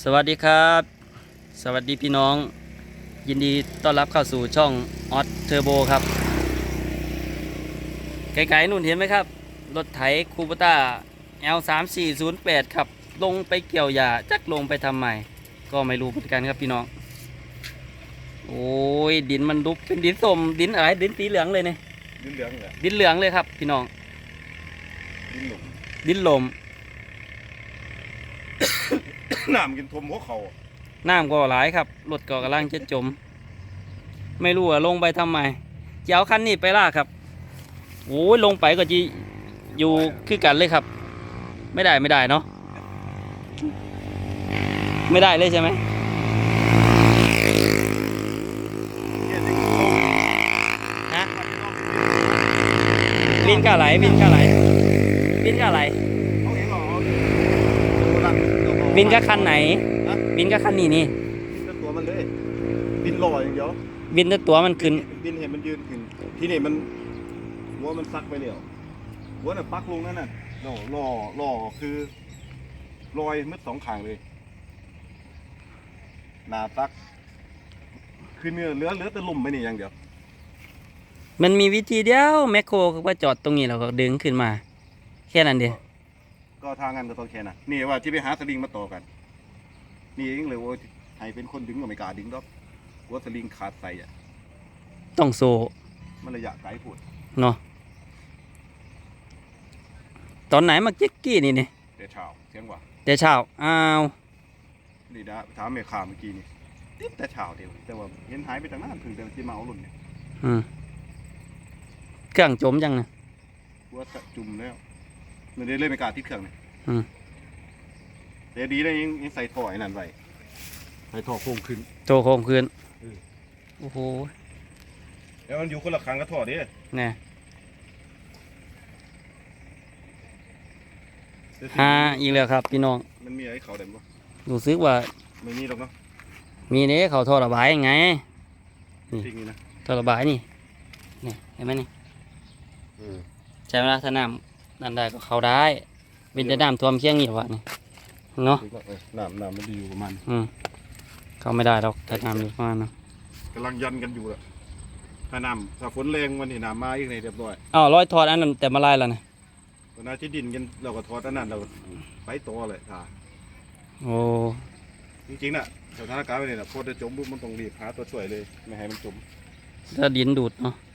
สวัสดีครับ สวัสดีพี่น้อง ยินดีต้อนรับเข้าสู่ช่องออสเทอร์โบครับ ไกลๆนู่นเห็นไหมครับ รถไถคูปต้า L3408 ครับ ลงไปเกี่ยวหญ้าจักลงไปทำไมก็ไม่รู้เหมือนกันครับพี่น้อง โอ้ย ดินมันดุบเป็นดินส้มดินอะไรดินสีเหลืองเลยเนี่ยดินเหลืองเหรอดินเหลืองเลยครับ พี่น้อง ดินหลุมดินลม น้ำกินทมหัวเขาน้ำก็หลายครับรถก็กำลังจะจม ไม่รู้ว่าลงไปทำไมเจะเอาคันนี้ไปล่ากครับโอ้ยลงไปก็จะอยู่คือกันเลยครับ ไม่ได้ไม่ได้เนาะไม่ได้เลยใช่ไหมฮะบินกะไหลบินกะไหลบินกะไหล เขาเห็นเหรอตัวนั้นตั วของบินกับคันไหน ฮะบินกับคันนี้นี่ บินกับตัวมันเลย บินลอยอย่างเดียวบินแต่ตัวมันขึ้น บินเห็นมันยืนขึ้น ที่นี่มันหัวมันซักไปแล้วหัวน่ะปักลงนั่นน่ะล่อล่อล่อคือลอยมืดสองข้างเลยหนาซัก คือเนื้อเหลือเหลือแต่ลุ่มไปนี่อย่างเดียวมันมีวิธีเดียวแมคโครก็จอดตรงนี้แล้วก็ดึงขึ้นมา แค่นั้นเดียว ก็ทางงานก็ต้องแค่น่ะนี่ว่าที่ไปหาสลิงมาต่อกัน นี่เองเลยว่าให้เป็นคนดึงก็ไม่กล้าดึงดอกกลัวสลิงขาดใส่อะต้องโซมันระยะไกลพูดเนาะตอนไหนมาเจ๊กกี้นี่นี่แต่เช้าเสียงว่าแต่เช้าอ้าวนี่นะถามแม่ค้าเมื่อกี้นี่ติดแต่เช้าเดียวแต่ว่าเห็นหายไปตั้งนานถึงแต่ที่มาเอาหล่นเนี่ยอืมเครื่องจมจังนะกลัวจะจุ่มแล้ว มันได้เลยไม่กล้าติดเครื่องเนี่ยอืมแต่ดีนะยังยังใส่ท่อไอ้นั่นไว้ใส่ท่อโค้งขึ้น โตโคมคืนเออโอ้โหแล้วมันอยู่คนละครั้งกับท่อเด้แน่แต่ที่หาอีกแล้วครับ พี่น้องมันมีไอ้เขาเด่นปะรู้สึกว่าไม่มีหรอกเนาะมีเนี้เขาท่อระบายยังไงนี่จริงนี่นะท่อระบายนี่นี่เห็นไหมนี่เออใช่ไหมล่ะถ้าน้ำ นั่นได้ก็เข้าได้เป็นแต่น้ำท่วมเคียงนี่วะนี่เนาะเออน้ำน้ำมันดีอยู่ประมาณอืมเข้าไม่ได้หรอกถ้าน้ำอยู่ประมาณนั้นกำลังยันกันอยู่อะถ้าน้ำถ้าฝนแรงวันนี้น้ำมาอีกในเรียบร้อยอ้าวร้อยทอดอันนั้นแต่มาลายแล้วนะวันนั้นที่ดินกันเราก็ทอดอันนั้นเราก็ไปต่อเลยค่ะโอ้จริงๆน่ะสถานการณ์แบบนี้นะพอจะจมปุ๊บมันต้องรีบหาตัวช่วยเลย ไม่ให้มันจมถ้าดินดูดเนาะอ